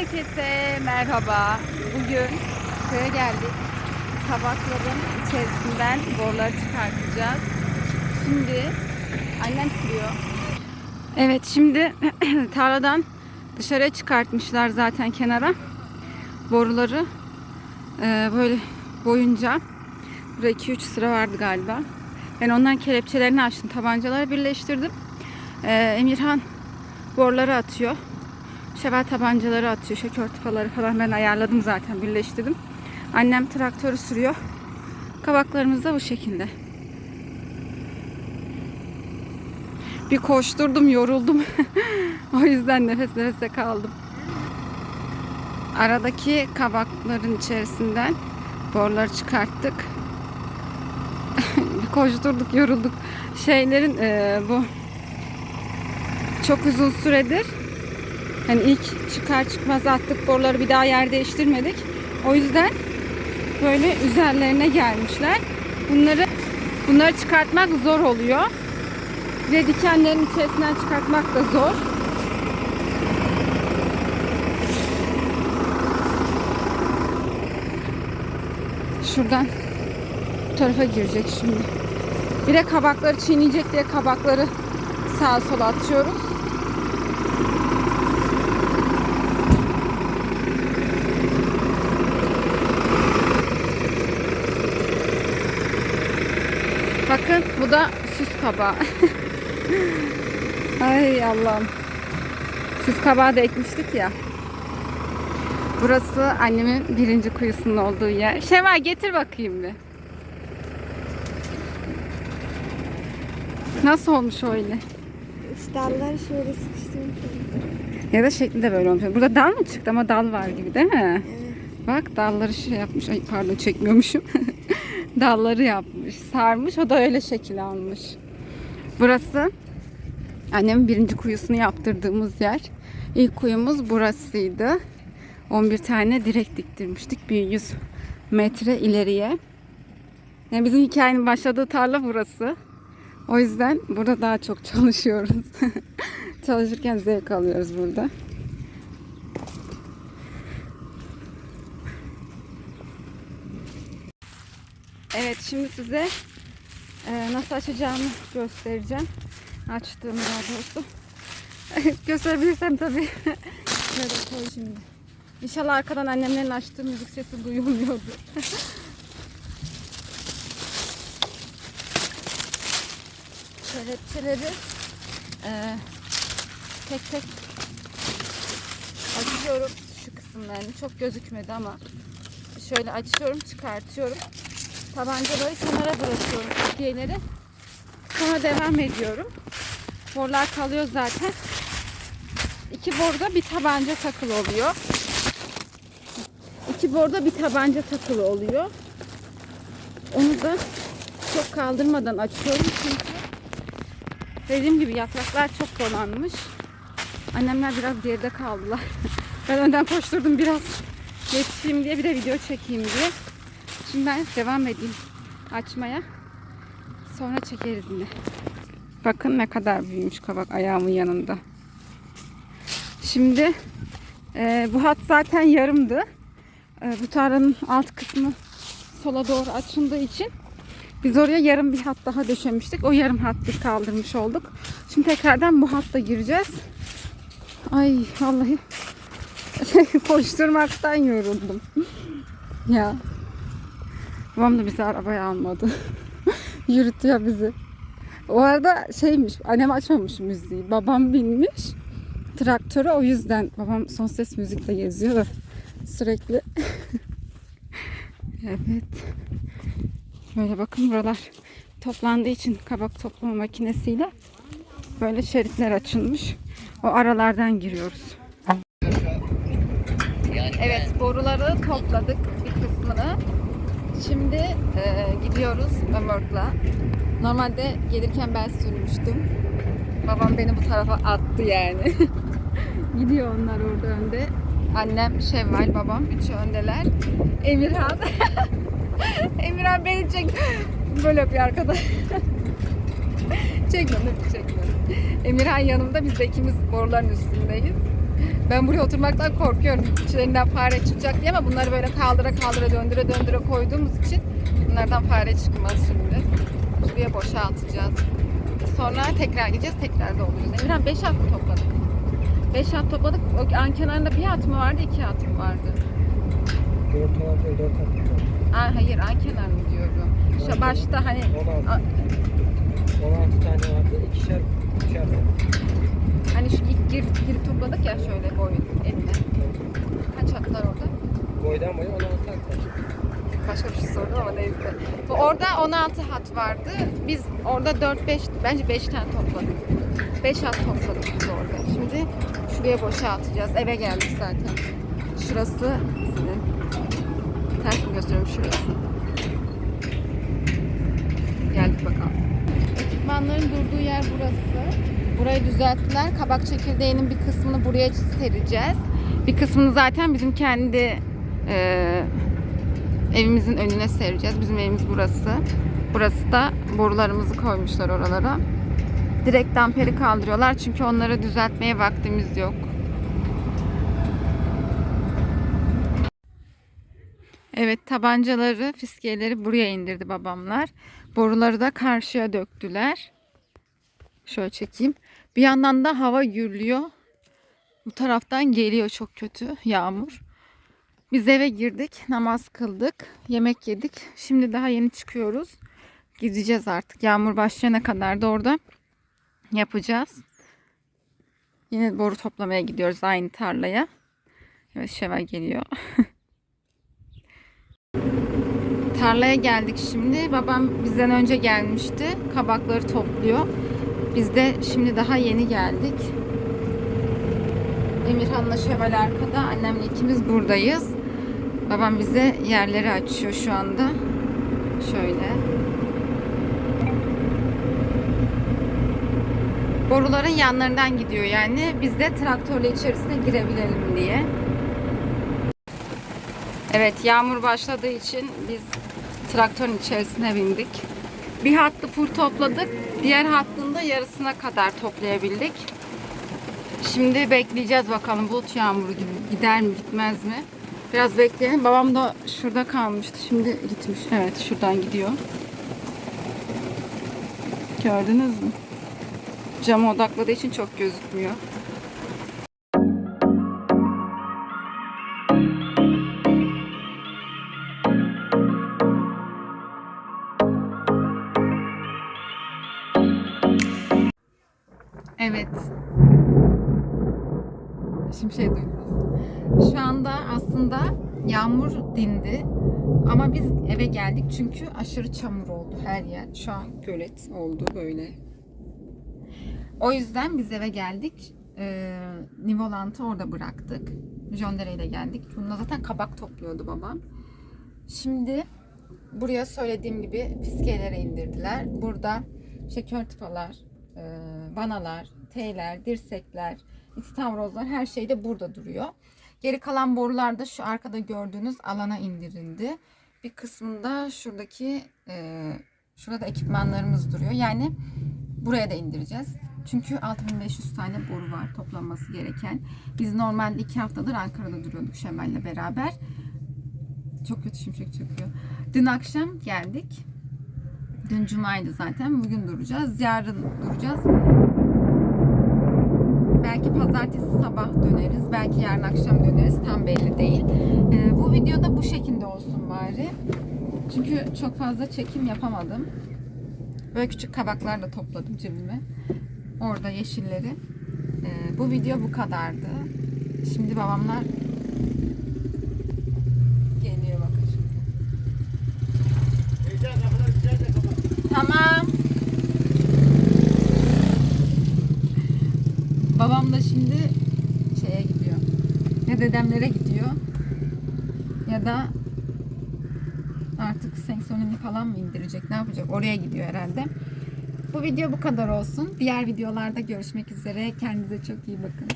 Herkese merhaba. Bugün köye geldik. Kabakların içerisinden borları çıkartacağız. Şimdi annem sürüyor. Evet şimdi tarladan dışarıya çıkartmışlar zaten kenara. Boruları Ee, böyle boyunca burada 2-3 sıra vardı galiba. Ben ondan kelepçelerini açtım. Tabancaları birleştirdim. Ee, Emirhan boruları atıyor. Şeval tabancaları atıyor. Şeker tıpaları falan ben ayarladım zaten. Birleştirdim. Annem traktörü sürüyor. Kabaklarımız da bu şekilde. Bir koşturdum, yoruldum. o yüzden nefes nefese kaldım. Aradaki kabakların içerisinden borları çıkarttık. Bir koşturduk, yorulduk. Şeylerin e, bu çok uzun süredir Hani ilk çıkar çıkmaz attık boruları bir daha yer değiştirmedik. O yüzden böyle üzerlerine gelmişler. Bunları bunları çıkartmak zor oluyor. Ve dikenlerin içerisinden çıkartmak da zor. Şuradan bu tarafa girecek şimdi. Bir de kabakları çiğneyecek diye kabakları sağa sola atıyoruz. Bakın bu da süs kabağı. Ay Allah'ım. Süs kabağı da ekmiştik ya. Burası annemin birinci kuyusunun olduğu yer. Şeva getir bakayım bir. Nasıl olmuş öyle? Şu dalları şöyle sıkıştırmış. Ya da şekli de böyle olmuş. Burada dal mı çıktı ama dal var gibi değil mi? Evet. Bak dalları şey yapmış. Ay pardon çekmiyormuşum. dalları yapmış. Sarmış. O da öyle şekil almış. Burası annemin birinci kuyusunu yaptırdığımız yer. İlk kuyumuz burasıydı. 11 tane direk diktirmiştik. Bir 100 metre ileriye. Yani bizim hikayenin başladığı tarla burası. O yüzden burada daha çok çalışıyoruz. Çalışırken zevk alıyoruz burada. Evet şimdi size e, nasıl açacağımı göstereceğim. Açtığımı daha doğrusu. Gösterebilirsem tabii. Böyle koy şimdi. İnşallah arkadan annemlerin açtığı müzik sesi duyulmuyordur. Kelepçeleri e, tek tek açıyorum şu kısımlarını. Çok gözükmedi ama şöyle açıyorum, çıkartıyorum. Tabancaları kenara bırakıyorum Türkiye'leri. Sonra devam ediyorum. Borlar kalıyor zaten. İki borda bir tabanca takılı oluyor. İki borda bir tabanca takılı oluyor. Onu da çok kaldırmadan açıyorum çünkü dediğim gibi yapraklar çok dolanmış. Annemler biraz geride kaldılar. ben önden koşturdum biraz yetişeyim diye bir de video çekeyim diye. Şimdi ben devam edeyim açmaya. Sonra çekeriz yine. Bakın ne kadar büyümüş kabak ayağımın yanında. Şimdi e, bu hat zaten yarımdı. E, bu tarlanın alt kısmı sola doğru açıldığı için biz oraya yarım bir hat daha döşemiştik. O yarım hattı kaldırmış olduk. Şimdi tekrardan bu hatta gireceğiz. Ay vallahi koşturmaktan yoruldum. ya. Babam da bizi arabaya almadı. Yürütüyor bizi. O arada şeymiş, annem açmamış müziği. Babam binmiş traktöre o yüzden. Babam son ses müzikle geziyor da sürekli. evet. Böyle bakın buralar toplandığı için kabak toplama makinesiyle böyle şeritler açılmış. O aralardan giriyoruz. Evet boruları topladık bir kısmını. Şimdi e, gidiyoruz Ömür'le. Normalde gelirken ben sürmüştüm. Babam beni bu tarafa attı yani. Gidiyor onlar orada önde. Annem, Şevval, babam üçü öndeler. Emirhan. Emirhan beni çek. Böyle yapıyor arkada. çekmiyorum, çekmiyorum. Emirhan yanımda, biz de ikimiz boruların üstündeyiz. Ben buraya oturmaktan korkuyorum. İçlerinden fare çıkacak diye ama bunları böyle kaldıra kaldıra döndüre döndüre koyduğumuz için bunlardan fare çıkmaz şimdi. Şuraya boşaltacağız. Sonra tekrar gideceğiz, tekrar dolduracağız. Emirhan 5 at mı topladık? 5 at topladık. O an kenarında bir at mı vardı, iki at mı vardı? Dört tarafta dört tarafta. Aa, hayır, an kenarını diyorum. Şu başta hani 16. a- 16 tane vardı. İkişer, ikişer vardı. Hani şu ilk gir, girip topladık ya şöyle boyun eline. Kaç atlar orada? Boydan boya 16 tane var. Başka bir şey sordum ama neyse. Bu orada 16 hat vardı. Biz orada 4-5, bence 5 tane topladık. 5 hat topladık biz orada. Şimdi şuraya boşaltacağız. Eve geldik zaten. Şurası sizin. Ters mi gösteriyorum şurası. Geldik bakalım. Ekipmanların durduğu yer burası. Burayı düzelttiler. Kabak çekirdeğinin bir kısmını buraya sereceğiz. Bir kısmını zaten bizim kendi eee evimizin önüne sereceğiz. Bizim evimiz burası. Burası da borularımızı koymuşlar oralara. Direkt damperi kaldırıyorlar çünkü onları düzeltmeye vaktimiz yok. Evet tabancaları, fiskiyeleri buraya indirdi babamlar. Boruları da karşıya döktüler. Şöyle çekeyim. Bir yandan da hava gürlüyor. Bu taraftan geliyor çok kötü yağmur. Biz eve girdik, namaz kıldık, yemek yedik. Şimdi daha yeni çıkıyoruz. Gideceğiz artık. Yağmur başlayana kadar da orada yapacağız. Yine boru toplamaya gidiyoruz aynı tarlaya. Evet Şevval geliyor. Tarlaya geldik şimdi. Babam bizden önce gelmişti. Kabakları topluyor. Biz de şimdi daha yeni geldik. Emirhan'la Şevval arkada. Annemle ikimiz buradayız. Babam bize yerleri açıyor şu anda. Şöyle. Boruların yanlarından gidiyor yani. Biz de traktörle içerisine girebilelim diye. Evet yağmur başladığı için biz traktörün içerisine bindik. Bir hattı full topladık. Diğer hattın da yarısına kadar toplayabildik. Şimdi bekleyeceğiz bakalım bulut yağmuru gibi gider mi gitmez mi? Biraz bekleyelim. Babam da şurada kalmıştı. Şimdi gitmiş. Evet şuradan gidiyor. Gördünüz mü? Cama odakladığı için çok gözükmüyor. Evet. Şimdi şey duydunuz. Şu anda aslında yağmur dindi. Ama biz eve geldik çünkü aşırı çamur oldu her yer. Şu an gölet oldu böyle. O yüzden biz eve geldik. Ee, Nivolant'ı orada bıraktık. Jondere ile geldik. Bununla zaten kabak topluyordu babam. Şimdi buraya söylediğim gibi fiskelere indirdiler. Burada şeker tıpalar, vanalar, teyler, dirsekler, istavrozlar her şey de burada duruyor. Geri kalan borular da şu arkada gördüğünüz alana indirildi. Bir kısmında şuradaki e, şurada ekipmanlarımız duruyor. Yani buraya da indireceğiz. Çünkü 6500 tane boru var toplanması gereken. Biz normalde iki haftadır Ankara'da duruyorduk Şemal'le beraber. Çok kötü şimşek çakıyor. Dün akşam geldik. Dün cumaydı zaten. Bugün duracağız. Yarın duracağız. Belki pazartesi sabah döneriz. Belki yarın akşam döneriz. Tam belli değil. Ee, bu videoda bu şekilde olsun bari. Çünkü çok fazla çekim yapamadım. Böyle küçük kabaklar da topladım cebime. Orada yeşilleri. Ee, bu video bu kadardı. Şimdi babamlar geliyor bakın şimdi. Tamam. Babam da şimdi şeye gidiyor. Ya dedemlere gidiyor. Ya da artık senksonini falan mı indirecek? Ne yapacak? Oraya gidiyor herhalde. Bu video bu kadar olsun. Diğer videolarda görüşmek üzere. Kendinize çok iyi bakın.